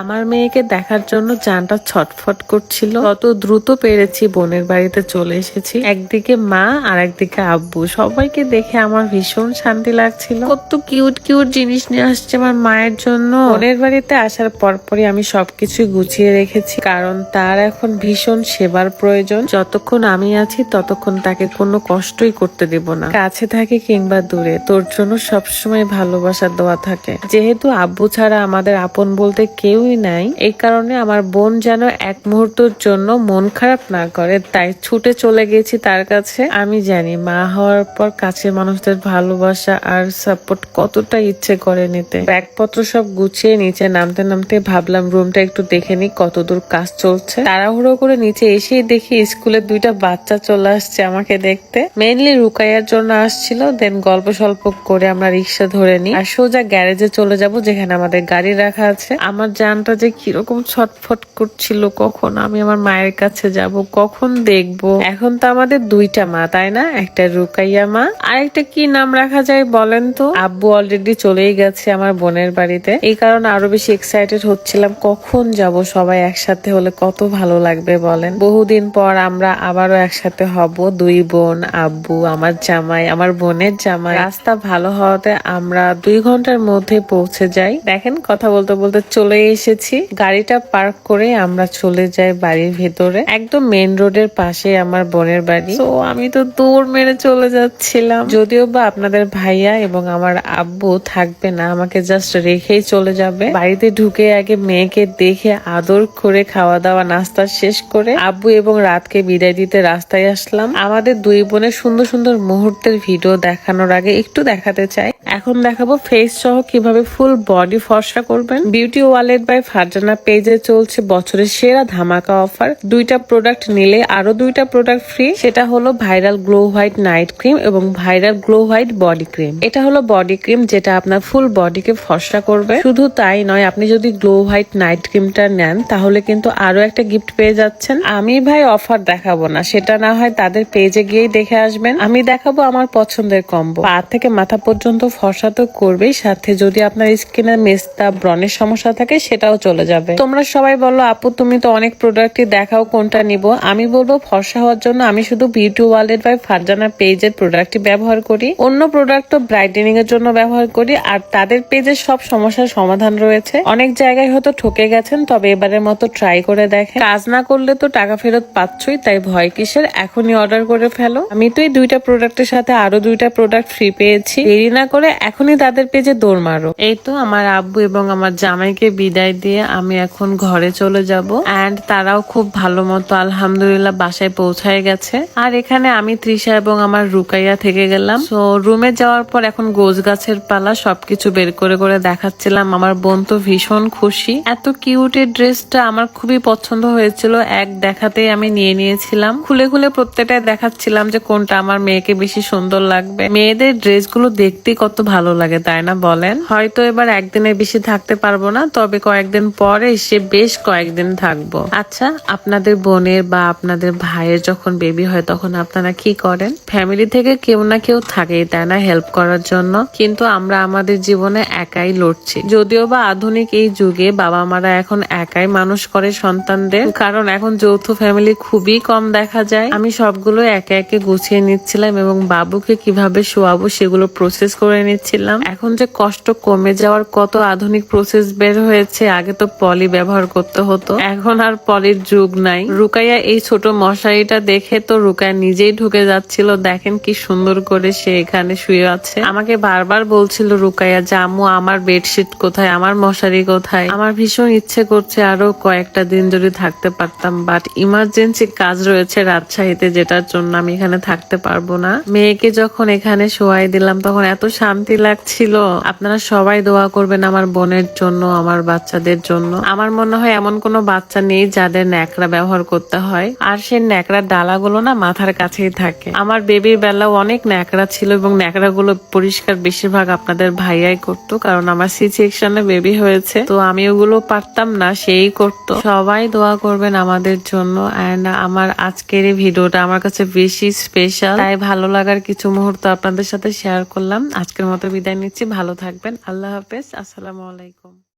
আমার মেয়েকে দেখার জন্য জানটা ছটফট করছিল। কত দ্রুত পেরেছি বোনের বাড়িতে চলে এসেছি। একদিকে মা আর একদিকে আব্বু। সবাইকে দেখে আমার ভীষণ শান্তি লাগছিল। কত কিউট কিউট জিনিস নিয়ে আসছে আমার মায়ের জন্য। বোনের বাড়িতে আসার পরপরই আমি সবকিছু গুছিয়ে রেখেছি, কারণ তার এখন ভীষণ সেবার প্রয়োজন। যতক্ষণ আমি আছি, ততক্ষণ তাকে কোনো কষ্টই করতে দেব না। কাছে থাকে কিংবা দূরে, তোর জন্য সবসময় ভালোবাসার দেওয়া থাকে। যেহেতু আব্বু ছাড়া আমাদের আপন বলতে কেউই নাই। এই কারণে আমার বোন যেন এক মুহূর্তের জন্য মন খারাপ না করে। তাই ছুটে চলে গেছি তার কাছে। আমি জানি মা হওয়ার পর কাছের মানুষদের ভালোবাসা আর সাপোর্ট কতটা ইচ্ছে করে নিতে। ব্যাগপত্র সব গুছিয়ে নিচে নামতে নামতে ভাবলাম, রুমটা একটু দেখে নি কতদূর কাজ চলছে। তাড়াহুড়ো করে নিচে এসেই দেখি স্কুলের দুইটা বাচ্চা চলে আসছে আমাকে দেখতে। মেইনলি রুকাইয়ার জন্য আসছিল দেন গল্প স্বল্প করে আমরা রিক্সা ধরে নিই। আর সোজা গ্যারেজে চলে যাব, যেখানে আমাদের গাড়ি রাখা আছে। আমার জানটা যে কীরকম ছটফট করছিল, কখন আমি আমার মায়ের কাছে যাব, কখন দেখব। এখন তো আমাদের দুইটা মা, তাই না? একটা রুকাইয়া মা, আর একটা কি নাম রাখা যায় বলেন তো? আব্বু অলরেডি চলেই গেছে আমার বোনের বাড়িতে। এই কারণে আরও বেশি এক্সাইটেড হচ্ছিলাম, কখন যাব সবাই একসাথে হলে কত ভালো লাগবে বলেন? বহুদিন পর আমরা আবারও একসাথে হব, দুই বোন, আব্বু, আমার জামাই, আমার বোনের জামাই। রাস্তা ভালো হওয়াতে আমরা দুই ঘণ্টার মধ্যে পৌঁছে যাই। দেখেন কথা বলতে বলতে চলে এসেছি। গাড়িটা পার্ক করে আমরা চলে যাই বাড়ির ভেতরে। একদম মেন রোডের পাশে আমার বোনের বাড়ি। তো আমি তো দৌড় মেরে চলে যাচ্ছিলাম। যদিও বা আপনাদের ভাইয়া এবং আমার আব্বু থাকবে না, আমাকে জাস্ট রেখেই চলে যাবে। বাড়িতে ঢুকে আগে মেয়েকে দেখে আদর করে খাওয়া দাওয়া নাস্তা শেষ করে আব্বু এবং রাতকে বিদায় দিতে রাস্তায় আসলাম। আমাদের দুই বোনের সুন্দর সুন্দর মুহূর্তের ভিডিও দেখানোর আগে একটু দেখাতে চাই। এখন দেখাবো ফেস সহ কীভাবে ফুল বডি ফর্সা করবেন। বিউটি ওয়ালেট বাই ফারজানা পেজে চলছে বছরের সেরা ধামাকা অফার দুইটা প্রোডাক্ট নিলে আরও দুইটা প্রোডাক্ট ফ্রি সেটা হলো viral glow white night cream এবং viral glow white body cream এটা হলো বডি ক্রিম যেটা আপনার ফুল বডিকে ফর্সা করবে। শুধু তাই নয়, আপনি যদি গ্লো হোয়াইট নাইট ক্রিমটা নেন, তাহলে কিন্তু আরও একটা গিফট পেয়ে যাচ্ছেন। আমি ভাই অফার দেখাবো না, সেটা না হয় তাদের পেজে গিয়েই দেখে আসবেন। আমি দেখাবো আমার পছন্দের কম্বো পা থেকে মাথা পর্যন্ত ফর্সা তো করবেই, সাথে যদি আপনার স্কিনের মেস্তা ব্রনের সমস্যা থাকে, সেটাও চলে যাবে। তোমরা সবাই বলো, আপু, তুমি তো অনেক প্রোডাক্টই দেখাও কোনটা নিব। আমি বলব ফর্সা হওয়ার জন্য আমি শুধু বিউটি ওয়ালেট বাই ফারজানা পেজের প্রোডাক্টই ব্যবহার করি। অন্য প্রোডাক্ট তো ব্রাইটেনিং এর জন্য ব্যবহার করি, আর তাদের পেজের সব সমস্যার সমাধান রয়েছে। অনেক জায়গায় হয়তো ঠকে গেছেন, তবে এবারের মতো ট্রাই করে দেখেন। কাজ না করলে তো টাকা ফেরত পাচ্ছই, তাই ভয় কিসের? এখনই অর্ডার করে ফেলো। আমি তো এই দুইটা প্রোডাক্টের সাথে আরও দুইটা প্রোডাক্ট ফ্রি পেয়েছি। দেরি না করে এখনই তাদের পেজে দৌড় মারো। এই তো আমার আব্বু এবং আমার জামাইকে বিদায় দিয়ে আমি এখন ঘরে চলে যাব। এন্ড তারাও খুব ভালো মতো আলহামদুলিল্লাহ বাসায় পৌঁছায় গেছে। আর এখানে আমি তৃষা এবং আমার রুকাইয়া থেকে গেলাম। তো রুমে যাওয়ার পর এখন গোছ গাছের পালা সবকিছু বের করে করে দেখাচ্ছিলাম। আমার বোন তো ভীষণ খুশি। এত কিউটের ড্রেসটা আমার খুবই পছন্দ হয়েছিল। এক দেখাতেই আমি নিয়ে নিয়েছিলাম। খুলে খুলে প্রত্যেকটাই দেখাচ্ছিলাম যে কোনটা আমার মেয়েকে বেশি সুন্দর লাগবে। মেয়েদের ড্রেসগুলো দেখতে কত ভালো লাগে, তাই না বলেন? হয়তো এবার একদিনের বেশি থাকতে পারব না, তবে কয়েকদিন পরে এসে বেশ কয়েকদিন থাকব। আচ্ছা আপনাদের বোনের বা আপনাদের ভাইয়ের যখন বেবি হয়, তখন আপনারা কি করেন? ফ্যামিলি থেকে কেউ না কেউ থাকেই, তাই না? হেল্প করার জন্য। কিন্তু আমরা আমাদের জীবনে একাই লড়ছি। যদিও বা আধুনিক এই যুগে বাবা মারা এখন একাই মানুষ করে সন্তানদের, কারণ এখন যৌথ ফ্যামিলি খুবই কম দেখা যায়। আমি সবগুলো একে একে গুছিয়ে নিচ্ছিলাম এবং বাবুকে কীভাবে শোয়াবো সেগুলো প্রসেস করে নিচ্ছিলাম এখন যে কষ্ট কমে যাওয়ার কত আধুনিক প্রসেস বের হয়েছে, আগে তো পলি ব্যবহার করতে হতো। এখন আর পলির যুগ নাই। রুকাইয়া এই ছোট মশারিটা দেখে তো রুকাইয়া নিজেই ঢুকে যাচ্ছিল। দেখেন কি সুন্দর করে সে এখানে শুয়ে আছে। আমাকে বারবার বলছিল, রুকাইয়া আম্মু আমার বেডশিট কোথায়? আমার মশারি কোথায়? আমার ভীষণ ইচ্ছে করছে আরও কয়েকটা দিন যদি থাকতে পারতাম বাট ইমার্জেন্সি কাজ রয়েছে রাজশাহীতে যেটার জন্য আমি এখানে থাকতে পারব না। মেয়েকে যখন এখানে শোয়াই দিলাম, তখন এত শান্তি লাগছিল। আপনারা সবাই দোয়া করবেন আমার বোনের জন্য, আমার বাচ্চাদের জন্য। আমার মনে হয় এমন কোনো বাচ্চা নেই যাদের ন্যাকড়া ব্যবহার করতে হয়। আর সেই ন্যাকড়ার ডালাগুলো না মাথার কাছেই থাকে। আমার বেবির বেলাও অনেক ন্যাকড়া ছিল এবং ন্যাকড়া গুলো পরিষ্কার বেশিরভাগ আপনাদের ভাইয়াই করতো, কারণ আমার সি সেকশনে বেবি হয়েছে। তো আমি ওগুলো পারতাম না, সেই করতো। সবাই দোয়া করবেন আমাদের জন্য। এন্ড আমার আজকের এই ভিডিওটা আমার কাছে বেশি স্পেশাল তাই ভালো লাগার কিছু মুহূর্ত আপনাদের সাথে শেয়ার করলাম। আজকের মতো বিদায় নিচ্ছি। ভালো থাকবেন। আল্লাহ হাফেজ। আসসালামু আলাইকুম।